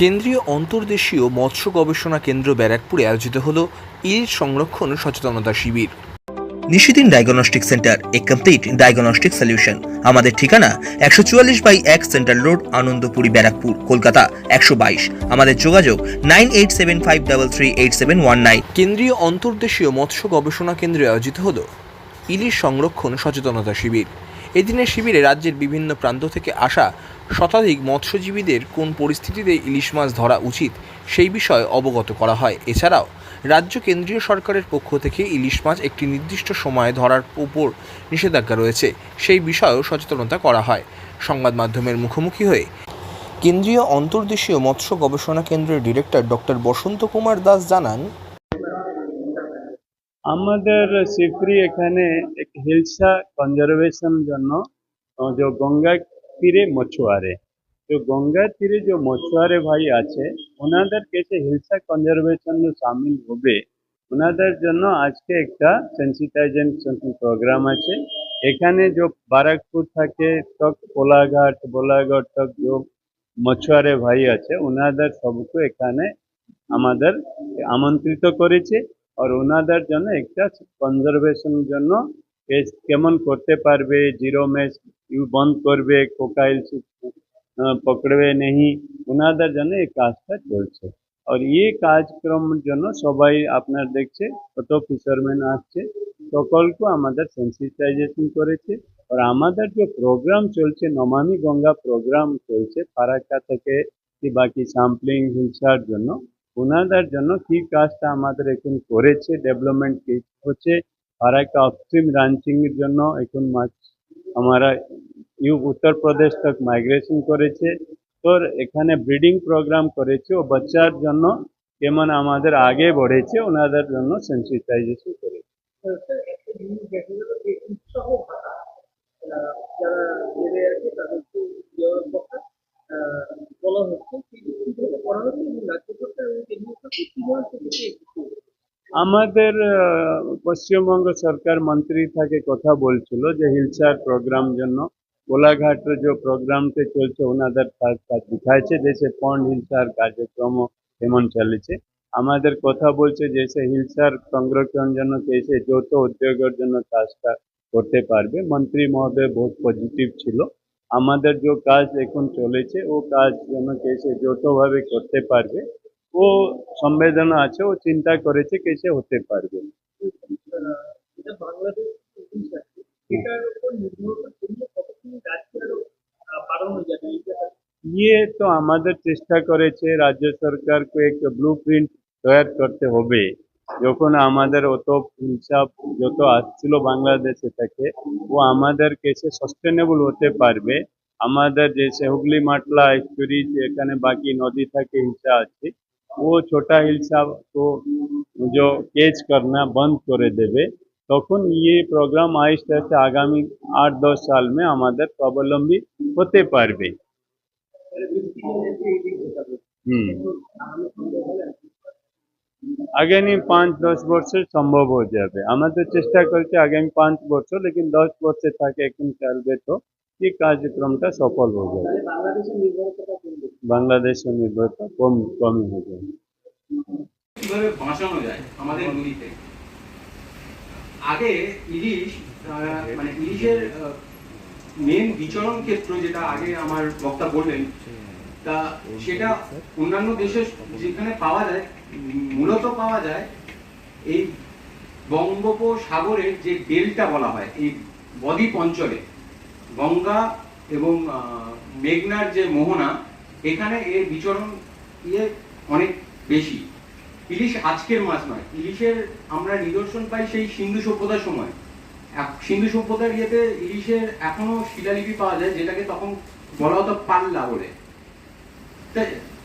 কেন্দ্রীয় অন্তর্দেশীয় মৎস্য গবেষণা কেন্দ্র ব্যারাকপুরে আয়োজিত হল ইলিশ সংরক্ষণ সচেতনতা শিবির। নিশিদিন ডায়াগনস্টিক সেন্টার এ কমপ্লিট ডায়াগনস্টিক সলিউশন। আমাদের ঠিকানা একশো চুয়াল্লিশ বাই এক সেন্ট্রাল রোড আনন্দপুরি ব্যারাকপুর কলকাতা একশো বাইশ। আমাদের যোগাযোগ nine eight seven five double three eight seven one nine. কেন্দ্রীয় অন্তর্দেশীয় মৎস্য গবেষণা কেন্দ্রে আয়োজিত হল ইলিশ সংরক্ষণ সচেতনতা শিবির। এদিনের শিবিরে রাজ্যের বিভিন্ন প্রান্ত থেকে আসা শতাধিক মৎস্যজীবীদের কোন পরিস্থিতিতে ইলিশ মাছ ধরা উচিত সেই বিষয়ে অবগত করা হয়। এছাড়াও, রাজ্য কেন্দ্রীয় সরকারের পক্ষ থেকে ইলিশ মাছ একটি নির্দিষ্ট সময়ে ধরার উপর নিষেধাজ্ঞা রয়েছে, সেই বিষয়েও সচেতনতা করা হয়। সংবাদ মাধ্যমের মুখোমুখি হয়ে কেন্দ্রীয় অন্তর্দেশীয় মৎস্য গবেষণা কেন্দ্রের ডিরেক্টর ডক্টর বসন্ত কুমার দাস জানান আমাদের সিফরি এখানে হিলসা কনজারভেশন জন্য যে গঙ্গা তীরে মছুয়ারে। তো গঙ্গা তীরে যে মছুয়ারে ভাই আছে, ওনাদের কাছে হিলসা কনজারভেশন সামিল হবে, ওনাদের জন্য আজকে একটা সেন্সিটাইজেশন প্রোগ্রাম আছে। এখানে যে বারাকপুর থাকে, তক কোলাঘাট বোলাঘাট তক যে মছুয়ারে ভাই আছে, ওনাদের সবকে এখানে আমাদের আমন্ত্রিত করেছে। আর ওনাদের জন্য একটা কনজারভেশন জন্য কেমন করতে পারবে জিরো মেস বন্ধ করবে কোকাইল পকড়বে নেই ওনাদের জন্য এই কাজটা চলছে। আর এই কাজক্রমের জন্য সবাই আপনার দেখছে কত ফিশারম্যান আসছে, সকলকে আমাদের সেন্সিটাইজেশন করেছে। আর আমাদের যে প্রোগ্রাম চলছে, নমামি গঙ্গা প্রোগ্রাম চলছে, ফারাক্কা থেকে বাকি সাম্পলিং হিলসার জন্য ওনাদের জন্য কি কাজটা আমাদের এখন করেছে ডেভেলপমেন্ট কি হচ্ছে ফারাক্কা অপস্ট্রিম রাঞ্চিং এর জন্য এখন মাছ আমরা ইউ উত্তরপ্রদেশ তক মাইগ্রেশন করেছে। তোর এখানে ব্রিডিং প্রোগ্রাম করেছে, ও বাচ্চার জন্য কেমন আমাদের আগে বড়েছে, ওনাদের জন্য সেন্সিটাইজেশন করেছে। একটা যারা বলা হচ্ছে? আমাদের পশ্চিমবঙ্গ সরকার মন্ত্রী থাকে কথা বলছিল যে হিলসার প্রোগ্রাম জন্য কোলাঘাটের যে প্রোগ্রামতে চলছে, ওনাদের কাজ কাজ দেখাইছে দেশে পন্ড হিলসার কার্যক্রম কেমন চলেছে। আমাদের কথা বলছে যে সে হিলসার সংরক্ষণ জন্য এসে যৌথ উদ্যোগের জন্য কাজটা করতে পারবে। মন্ত্রী মহোদয় বহুত পজিটিভ ছিল। আমাদের যে কাজ এখন চলেছে, ও কাজ যেন কেসে যৌথভাবে করতে পারবে। ও সংবেদনা আছে, ও চিন্তা করেছে কেসে হতে পারবে। ইয়ে তো আমাদের চেষ্টা করেছে, রাজ্য সরকারকে এক ব্লু প্রিন্ট তৈরি করতে হবে। যখন আমাদের অত হিসাব যত আসছিল বাংলাদেশে থেকে, ও আমাদের কেসে সাস্টেনেবল হতে পারবে। আমাদের যে হুগলি, মাটলা একচুরি এখানে বাকি নদী থেকে হিসা আছে, ও ছোটা হিংসা তো যে কেচ করনা বন্ধ করে দেবে। তখন ইয়ে প্রোগ্রাম আস্তে আস্তে আগামী আট, দশ সাল মে আমাদের স্বাবলম্বী হতে পারবে। হুম। আগামী পাঁচ, দশ বছর সম্ভব হয়ে যাবে। আমাদের চেষ্টা করছে আগামী পাঁচ বছর, লেকিন দশ বছর থাকে এখন চলবে তো, এই কার্যক্রমটা সফল হয়ে যাবে। বাংলাদেশের নির্ভরতা কম কমই হয়ে যাবে। আগে ইলিশ মানে ইলিশের মেন বিচরণ ক্ষেত্র যেটা আগে আমার বক্তা বললেন তা সেটা অন্যান্য দেশে যেখানে পাওয়া যায়, মূলত পাওয়া যায়, এই বঙ্গোপসাগরের যে ডেল্টা বলা হয়, এই বদ্বীপ অঞ্চলে, গঙ্গা এবং মেঘনার যে মোহনা, এখানে এর বিচরণ ইয়ে অনেক বেশি। ইলিশ আজকের মাছ নয়, ইলিশের আমরা নিদর্শন পাই সেই সিন্ধু সভ্যতার সময়। সিন্ধু সভ্যতার ইয়েতে ইলিশের এখনও শিলালিপি পাওয়া যায়, যেটাকে তখন বলা হতো পাল্লা বলে।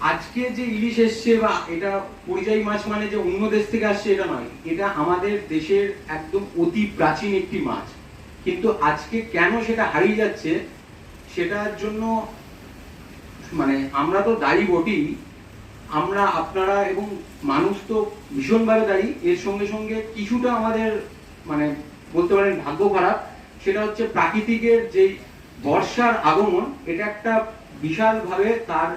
আজকে যে ইলিশ এসছে বা এটা পরিযায়ী মাছ মানে যে অন্য দেশ থেকে আসছে, এটা নয়। এটা আমাদের দেশের একদম অতি প্রাচীন একটি মাছ। কিন্তু আজকে কেন সেটা হারিয়ে যাচ্ছে, সেটার জন্য মানে আমরা তো দায়ী বটি আমরা, আপনারা এবং মানুষ তো ভীষণভাবে দায়ী। এর সঙ্গে সঙ্গে কিছুটা আমাদের মানে বলতে পারেন ভাগ্য খারাপ। সেটা হচ্ছে প্রাকৃতিকের যে বর্ষার আগমন, এটা একটা বিশালভাবে তার